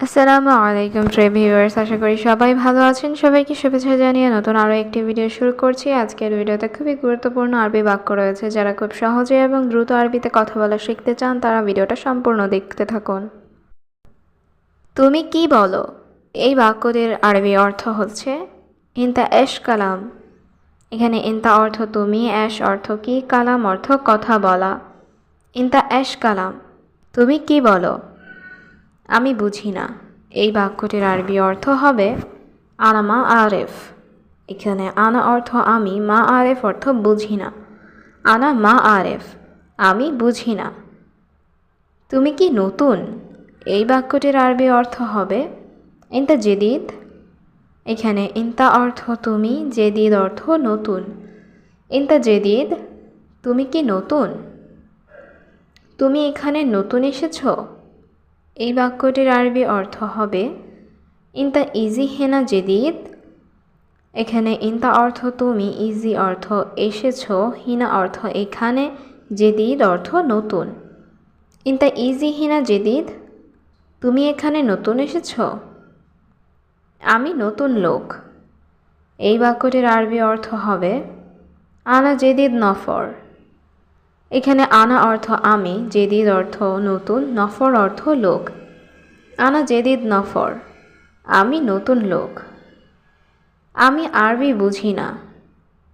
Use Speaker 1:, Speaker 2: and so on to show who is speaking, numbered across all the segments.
Speaker 1: আসসালামু আলাইকুম tray viewers আশা করি সবাই ভালো আছেন। সবাইকে শুভেচ্ছা জানিয়ে নতুন আরও একটি ভিডিও শুরু করছি। আজকের ভিডিওতে খুবই গুরুত্বপূর্ণ আরবি বাক্য রয়েছে। যারা খুব সহজে এবং দ্রুত আরবিতে কথা বলা শিখতে চান, তারা ভিডিওটা সম্পূর্ণ দেখতে থাকুন। তুমি কি বলো? এই বাক্যটির আরবি অর্থ হচ্ছে, ইনতা এশ কালাম। এখানে ইনতা অর্থ তুমি অ্যাশ অর্থ কি, কালাম অর্থ কথা বলা। ইনতা এশ কালাম। তুমি কি বলো? আমি বুঝি না। এই বাক্যটির আরবি অর্থ হবে, আনা মা আরেফ। এখানে আনা অর্থ আমি, মা আরেফ অর্থ বুঝি না। আনা মা আরেফ, আমি বুঝি না। তুমি কি নতুন? এই বাক্যটির আরবি অর্থ হবে, ইনতা জেদিদ। এখানে ইনতা অর্থ তুমি, জেদিদ অর্থ নতুন। ইনতা জেদিদ, তুমি কি নতুন? তুমি এখানে নতুন এসেছ? এই বাক্যটির আরবি অর্থ হবে, ইনতা ইজি হেনা জেদিদ। এখানে ইনতা অর্থ তুমি, ইজি অর্থ এসেছ, হিনা অর্থ এখানে, জেদিদ অর্থ নতুন। ইনতা ইজি হিনা জেদিদ? তুমি এখানে নতুন এসেছ? আমি নতুন লোক। এই বাক্যটির আরবি অর্থ হবে, আনা জেদিদ নফর। এখানে আনা অর্থ আমি জেদিদ অর্থ নতুন, নফর অর্থ লোক। আনা জেদিদ নফর, আমি নতুন লোক। আমি আরবি বুঝি না।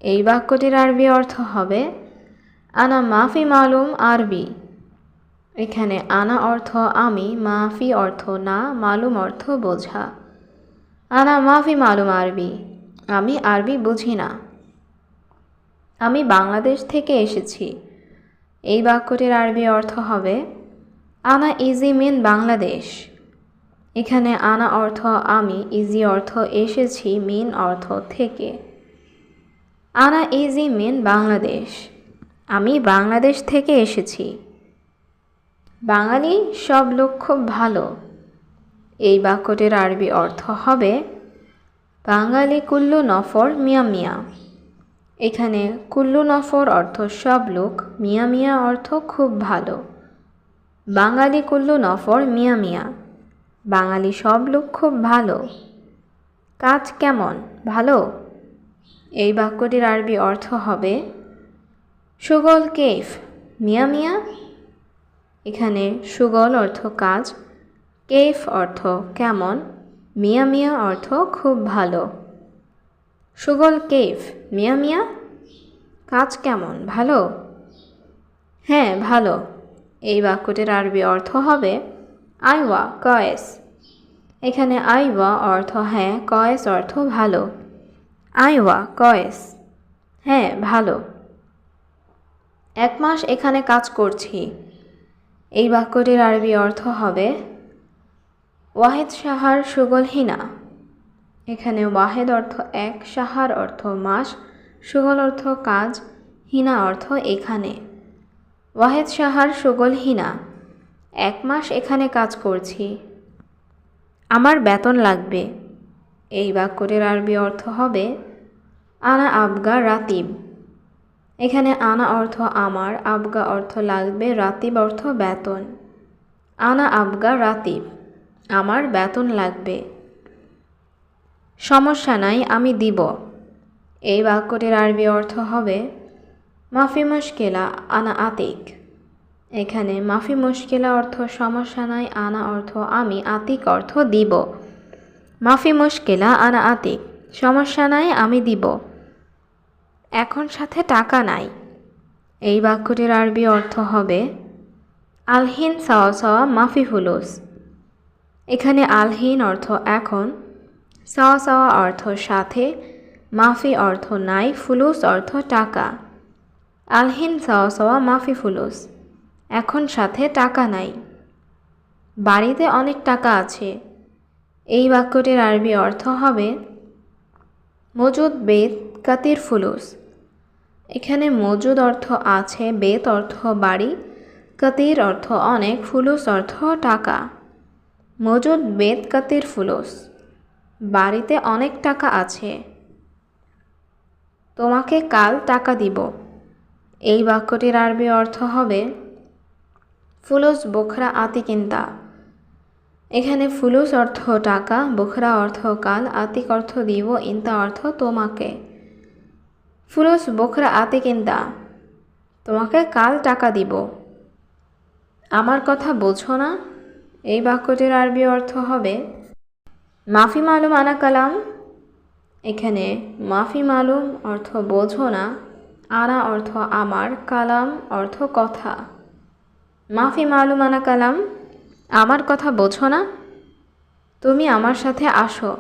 Speaker 1: এই বাক্যটির আরবি অর্থ হবে, আনা মাফি মালুম আরবি। এখানে আনা অর্থ আমি, মাফি অর্থ না, মালুম অর্থ বোঝা। আনা মাফি মালুম আরবি, আমি আরবি বুঝি না। আমি বাংলাদেশ থেকে এসেছি। এই বাক্যটির আরবি অর্থ হবে, আনা ইজি মিন বাংলাদেশ। এখানে আনা অর্থ, আমি ইজি অর্থ, এসেছি মিন অর্থ, থেকে। আনা ইজি মিন বাংলাদেশ। আমি বাংলাদেশ থেকে এসেছি। বাঙালি সব লোক খুব ভালো। এই বাক্যটির আরবি অর্থ হবে, বাঙালি কুল্লু নফর মিয়া মিয়া। এখানে কুল্লু নফর অর্থ সব লোক, মিয়া মিয়া অর্থ খুব ভালো। বাঙালি কুল্লু নফর মিয়া মিয়া, বাঙালি সব লোক খুব ভালো। কাজ কেমন, ভালো? এই বাক্যটির আরবি অর্থ হবে, সুগল কেফ, মিয়া মিয়া। এখানে সুগল অর্থ কাজ, কেফ অর্থ কেমন, মিয়া মিয়া অর্থ খুব ভালো। সুগল কেফ মিয়া মিয়া? কাজ কেমন, ভালো? হ্যাঁ ভালো। এই বাক্যটির আরবি অর্থ হবে আইওয়া, কয়েস। এখানে আইওয়া অর্থ হ্যাঁ কয়েস অর্থ ভালো। আইওয়া, কয়েস। হ্যাঁ ভালো। এক মাস এখানে কাজ করছি। এই বাক্যটির আরবি অর্থ হবে ওয়াহেদ সাহার সুগলহীনা এখানে ওয়াহেদ অর্থ এক, সাহার অর্থ মাস, সুগল অর্থ কাজ, হিনা অর্থ এখানে। ওয়াহেদ সাহার, সুগল হিনা। এক মাস এখানে কাজ করছি। আমার বেতন লাগবে। এই বাক্যটির আরবি অর্থ হবে, আনা আবগা রাতিব। এখানে আনা অর্থ আমার, আবগা অর্থ লাগবে, রাতিব অর্থ বেতন। আনা আবগা রাতিব। আমার বেতন লাগবে। সমস্যা নাই, আমি দিব। এই বাক্যটির আরবি অর্থ হবে, মাফি মুশকিলা আনা আতিক। এখানে মাফি মুশকিলা অর্থ সমস্যা নাই, আনা অর্থ আমি আতিক অর্থ দিব। মাফি মুশকিলা আনা আতিক। সমস্যা নাই, আমি দিব। এখন সাথে টাকা নাই। এই বাক্যটির আরবি অর্থ হবে, আলহিন সাওয়া সাওয়া মাফি ফুলুস এখানে আলহিন অর্থ এখন। সাওয়া সাওয়া অর্থ সাথে, মাফি অর্থ নাই, ফুলুস অর্থ টাকা। আলহিন সাওয়া সাওয়া মাফি ফুলুস। এখন সাথে টাকা নাই। বাড়িতে অনেক টাকা আছে। এই বাক্যটির আরবি অর্থ হবে, মজুদ বেদ কাতির ফুলুস। এখানে মজুদ অর্থ আছে, বেত অর্থ বাড়ি, কাতির অর্থ অনেক, ফুলুস অর্থ টাকা। মজুদ বেদ কাতির ফুলুস। বাড়িতে অনেক টাকা আছে। তোমাকে কাল টাকা দিব। এই বাক্যটির আরবি অর্থ হবে, ফুলুস বোখরা আতিকিন্তা। এখানে ফুলুস অর্থ টাকা, বুখরা অর্থ কাল, আতিক অর্থ দিব, ইন্তা অর্থ তোমাকে। ফুলুস বুখরা আতিক ইন্তা তোমাকে কাল টাকা দিব। আমার কথা বোঝো না? এই বাক্যটির আরবি অর্থ হবে মাফি মালুম আনা কালাম। এখানে মাফি মালুম অর্থ বোঝো না, আনা অর্থ আমার, কালাম অর্থ কথা। মাফি মালুম আনা কালাম, আমার কথা বোঝো না, তুমি আমার সাথে আসো।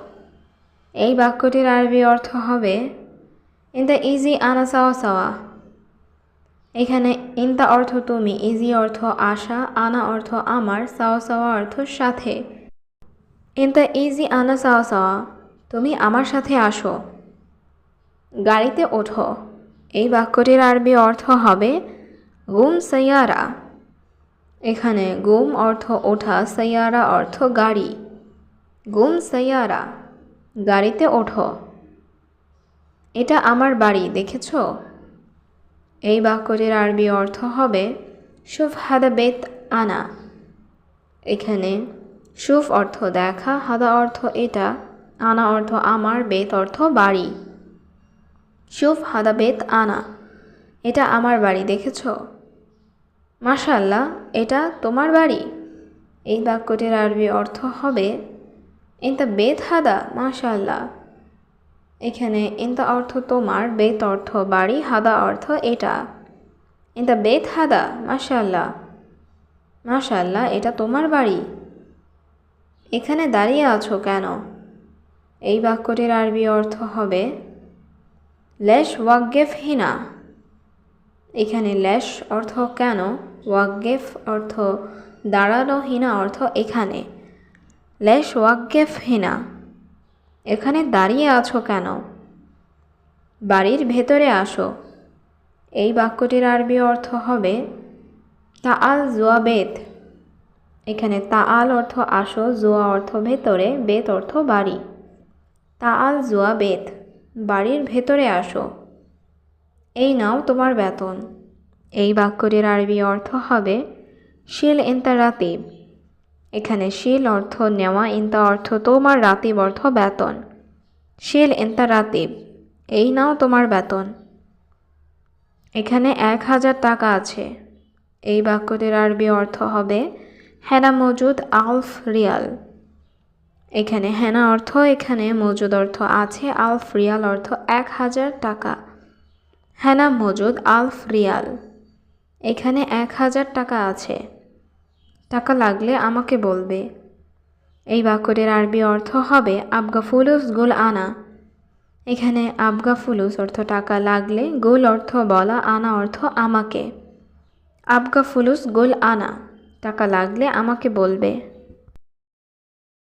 Speaker 1: এই বাক্যটির আরবি অর্থ হবে ইন দ্য ইজি আনা সাওয়া সাওয়া। এখানে ইনতা অর্থ তুমি ইজি অর্থ আশা, আনা অর্থ আমার, সাওয়া সাওয়া অর্থ সাথে। ইনতা ইজি আনা সাওয়া সাওয়া তুমি আমার সাথে আসো। গাড়িতে ওঠো। এই বাক্যটির আরবি অর্থ হবে, গুম সৈয়ারা এখানে গুম অর্থ ওঠা সৈয়ারা অর্থ গাড়ি। গুম সৈয়ারা গাড়িতে ওঠো। এটা আমার বাড়ি, দেখেছ? এই বাক্যটির আরবি অর্থ হবে সুফ হাদা বেত আনা। এখানে সুফ অর্থ দেখা, হাদা অর্থ এটা, আনা অর্থ আমার, বেত অর্থ বাড়ি। সুফ, হাদা, বেত, আনা, এটা আমার বাড়ি, দেখেছ? মাশাল্লাহ এটা তোমার বাড়ি। এই বাক্যটির আরবি অর্থ হবে, ইনতা বেত, হাদা মাশাল্লাহ এখানে ইনতা অর্থ তোমার, বেত অর্থ বাড়ি, হাদা অর্থ এটা। ইনতা বেত, হাদা মাশাল্লাহ মাশাল্লাহ এটা তোমার বাড়ি। এখানে দাঁড়িয়ে আছো কেন? এই বাক্যটির আরবি অর্থ হবে, লেশ ওয়াকগেফ হিনা। এখানে লেশ অর্থ কেন? ওয়াকগেফ অর্থ দাঁড়ানো, হিনা অর্থ এখানে। লেশ ওয়াকগেফ হিনা। এখানে দাঁড়িয়ে আছো কেন? বাড়ির ভেতরে আসো। এই বাক্যটির আরবি অর্থ হবে তা আল জোয়া বেত এখানে তা আল অর্থ আসো জোয়া অর্থ ভেতরে, বেত অর্থ বাড়ি। তা আল জোয়া, বেত, বাড়ির ভেতরে আসো। এই নাও তোমার বেতন। এই বাক্যটির আরবি অর্থ হবে শিল ইন্তা রাতিব। এখানে শিল অর্থ নেওয়া, ইন্তা অর্থ তোমার রাতিব অর্থ বেতন। শিল ইন্তা রাতিব, এই নাও তোমার বেতন। এখানে এক হাজার টাকা আছে। এই বাক্যটির আরবি অর্থ হবে হেনা মজুদ আলফ রিয়াল। এখানে হেনা অর্থ, এখানে মজুদ অর্থ আছে, আলফ রিয়াল অর্থ এক হাজার টাকা। হেনা মজুদ আলফ রিয়াল। এখানে এক হাজার টাকা আছে। টাকা লাগলে আমাকে বলবে। এই বাক্যটির আরবি অর্থ হবে আবগা ফুলুস গোল আনা। এখানে আবগা ফুলুস অর্থ টাকা লাগলে, গোল অর্থ বলা, আনা অর্থ আমাকে। আবগা ফুলুস গোল আনা। টাকা লাগলে আমাকে বলবে।